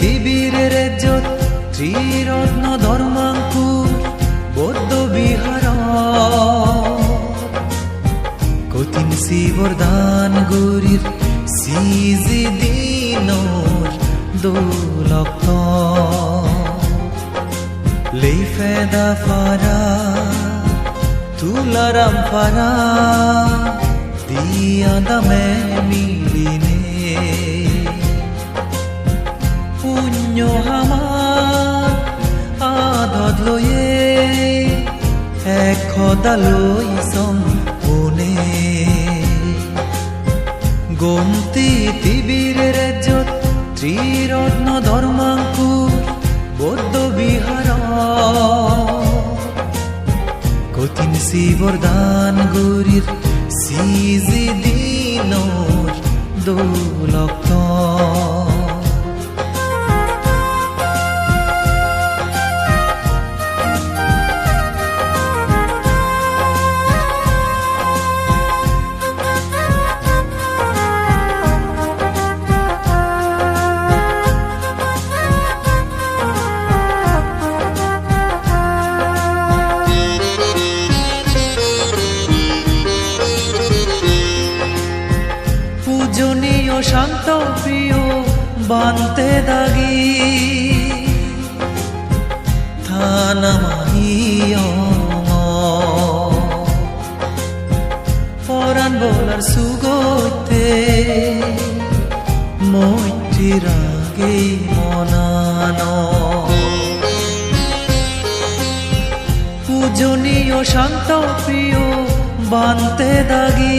তিবিরের যত ত্রিরত্ন ধর্মাঙ্কুর, বৌদ্ধ বিহার। কঠিন শিবরদান গুরির সিজি দিনর দোলক্ত। লেই ফেদা ফারা, তুলারাম ফারা, দিয়া দামে এক খদালৈ সম্পূর্ণে গোমতি তিবিরের যত ত্রিরত্ন ধর্মাঙ্কুর বৌদ্ধ বিহার। কঠিন শিবরদান গুরির সিজি দিনর দোলক্ত। পূজনীয় বান্তে দাগি। থানা মাহিয় পরাণ বলার সুগতে মৈত্রী রাগে মনানো। পূজনীয় শান্ত প্রিয় বান্তে দাগি।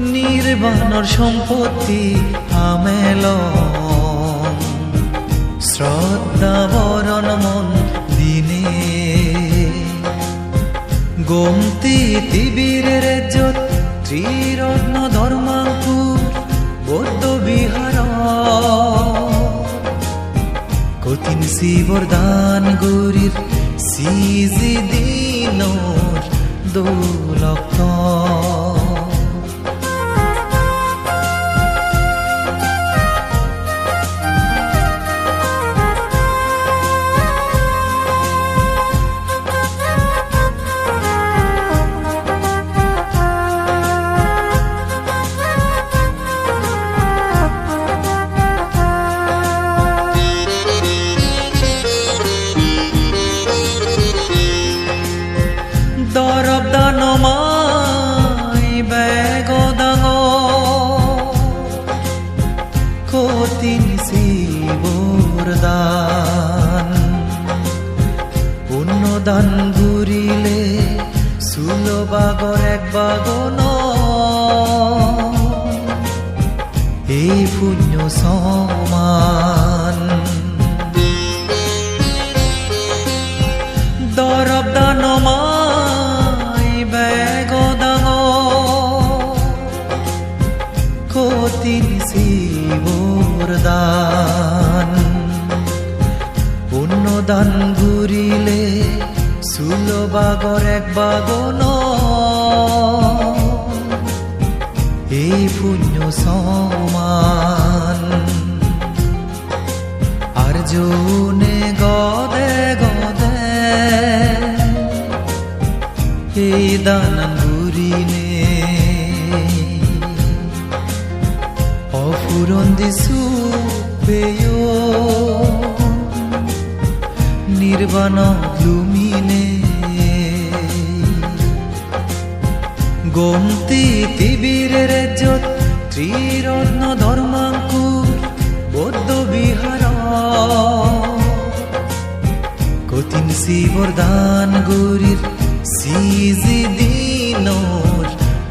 নির্বাণর সম্পত্তি আমেল। শ্রদ্ধা বরণ মন দিনে। গোমতি তিবিরের যত ত্রিরত্ন ধর্মাঙ্কুর বৌদ্ধ বিহার। কঠিন শিবরদান গুরির সিজি দিনর দোলক্ত দান ঘুরিলে সুল বাগর এক বাগন এই পুণ্য সমান বাগন। এই পুণ্য সমান। আর জনে গদে গদে এই দানান ঘুরিনে অফুরন দিছু পেয় নির্বাণ লুমিনে গোমতি তিবিরের যত ত্রিরত্ন ধর্মাঙ্কুর বৌদ্ধ বিহার। কঠিন শিবরদান গুরির সিজি দিনর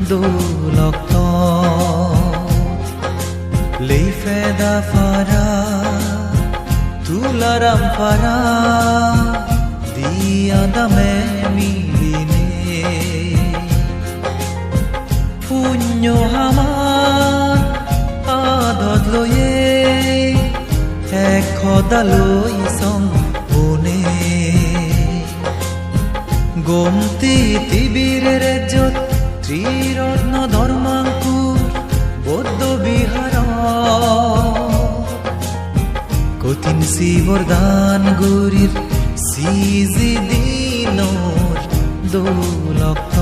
দোলক্ত। লেই ফেদা ফারা, তুলারাম ফারা, দিয়া দামে মিলিনে। হামার আদত লয়ে এক খদালৈ সং বনে গোমতি তিবিরের যত ত্রিরত্ন ধর্মাঙ্কুর বৌদ্ধ বিহার কঠিন শিবরদান গুরির সিজি দিনর দোলক্ত